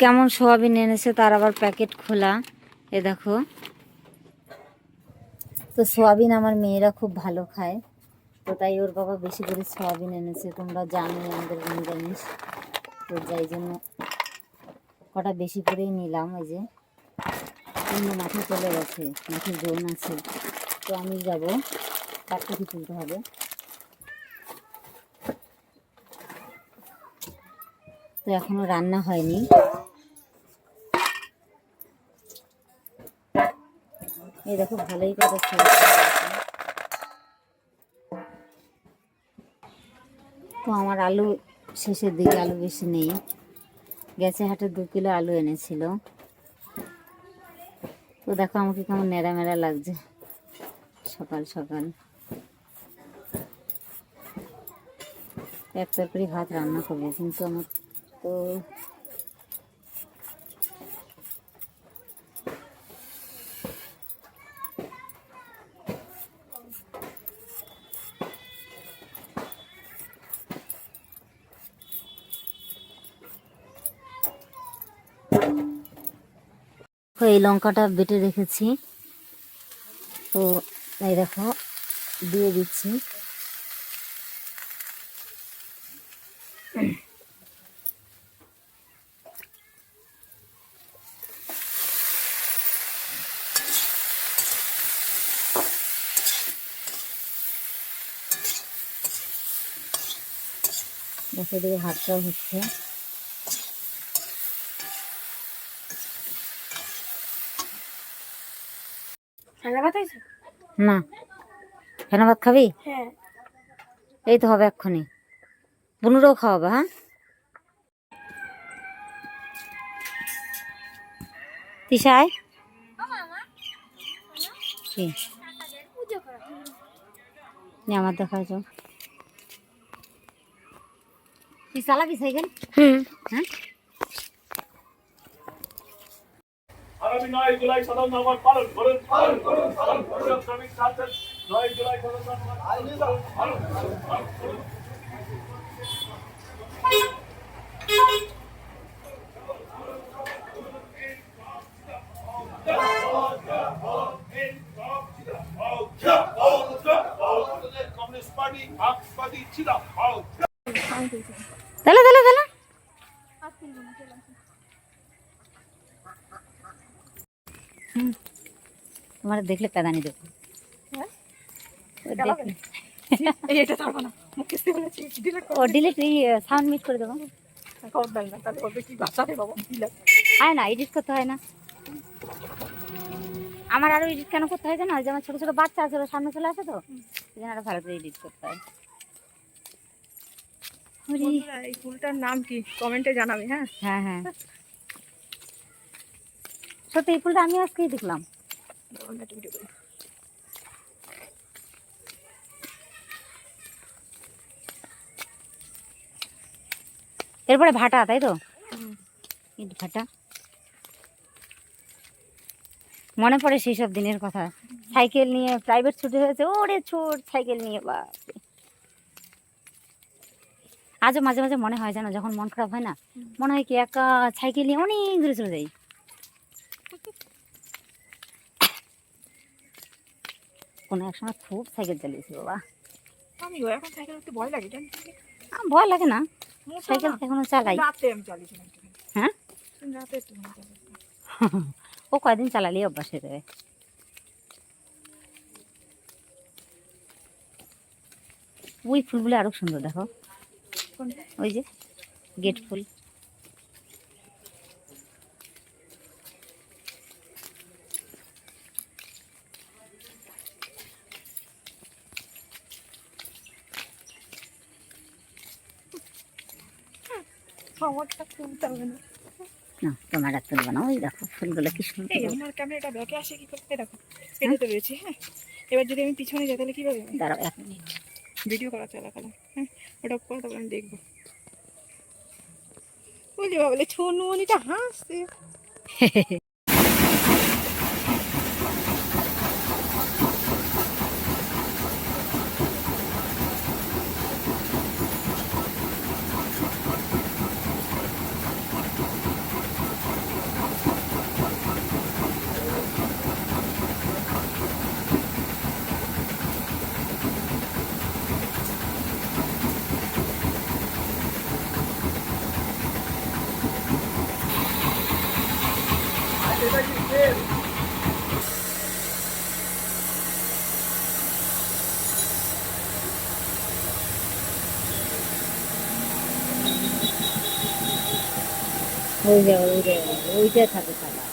কেমন সোয়াবিন এনেছে তার আবার প্যাকেট খোলা। এ দেখো। তো সোয়াবিন আমার মেয়েরা খুব ভালো খায়। তো তাই ওর বাবা বেশি করে সোয়াবিন এনেছে। তোমরা জানো আমাদের নিরামিষ। তো যাই জন্য কটা বেশি করেই নিলাম। ওই যে অন্য মাঠে চলে গেছে। মাঠে জোন আছে। তো আমি যাব। কাটকুটি তুলতে হবে। তো এখনও রান্না হয়নি। এই দেখো ভালোই কথা তো আমার আলু শেষের দিকে আলু বেশি নেই। গেছে হাটে দু কিলো আলু এনেছিল। তো দেখো আমাকে কেমন নেড়া মেড়া লাগছে। সকাল সকাল। এক তরকারি ভাত রান্না করব, কিন্তু আমার তো তো এই লঙ্কাটা বেটে রেখেছি। তো এই দেখো দিয়ে দিচ্ছি। দেখো এদিকে হাতটাও হচ্ছে। ঠান্ডা ভাত হয়েছে? না। ফেনা ভাত খাবি? হ্যাঁ। এই তো হবে এক্ষুনি। বুনুরও খাওয়াবে হ্যাঁ? তিসায় কি? নে আমার দেখাও তো তুই চালাবি সাইকেল? হুম। হ্যাঁ? আগামী নয় জুলাই সাধারণ আমার পালন করুন। পালন করুন পালন করুন। শ্রমিক ছাত্রের নয় জুলাই সাধারণ পালন করুন। করুন পালন করুন কমিউনিস্ট পার্টি মার্ক্সবাদী ছিল তাহলে তাহলে তাহলে হুম তোমার দেখলে কাদানি দেবো হ্যাঁ? ও না। ডিলেট সাউন্ড মিট করে দেবো। না হয় না এডিট করতে হয় না। আমার আরও এডিট কেন করতে হয় জানো? ওই যে আমার ছোট ছোট বাচ্চা আছে ওরা সামনে চলে আসে তো সেই জন্য আরও ভালো করে এডিট করতে হয়। এই ফুলটার নাম কি? কমেন্টে জানাবে হ্যাঁ? হ্যাঁ হ্যাঁ। সত্যি এই ফুলটা আমি আজকেই দেখলাম। এরপরে ভাটা তাই তো? ইট ভাটা। মনে পড়ে সেই সব দিনের কথা। সাইকেল নিয়ে প্রাইভেট ছুটি হয়েছে ওরে ছোট সাইকেল নিয়ে বা আজও মাঝে মাঝে মনে হয় জানো যখন মন খারাপ হয় না মনে হয় কি একা সাইকেল নিয়ে অনেক দূরে চলে যাই। কোনো এক সময় খুব সাইকেল চালিয়েছি বাবা। আমিও এখন সাইকেল একটু ভয় লাগে ভয় না। সাইকেল এখনও চালাই। হ্যাঁ। ও কয়দিন চালালেই অভ্যাস হয়ে যাবে। ওই ফুলগুলো আরও সুন্দর দেখো। ওই যে গেট ফুল। আমারটা তুলতে হবে না। না তোমার তুলবো না ওই দেখো ফুলগুলো কি এই আমার ক্যামেরাটা ব্যাকে আসে কি করতে দেখো এটাতে রয়েছে হ্যাঁ। এবার যদি আমি পিছনে যাই তাহলে কীভাবে দাঁড়াও এক মিনিট। ভিডিও করা চলাকালীন হ্যাঁ ওটা করে তারপর আমি দেখব। বুঝলি বাবলে おいでおいでおいで食べたら。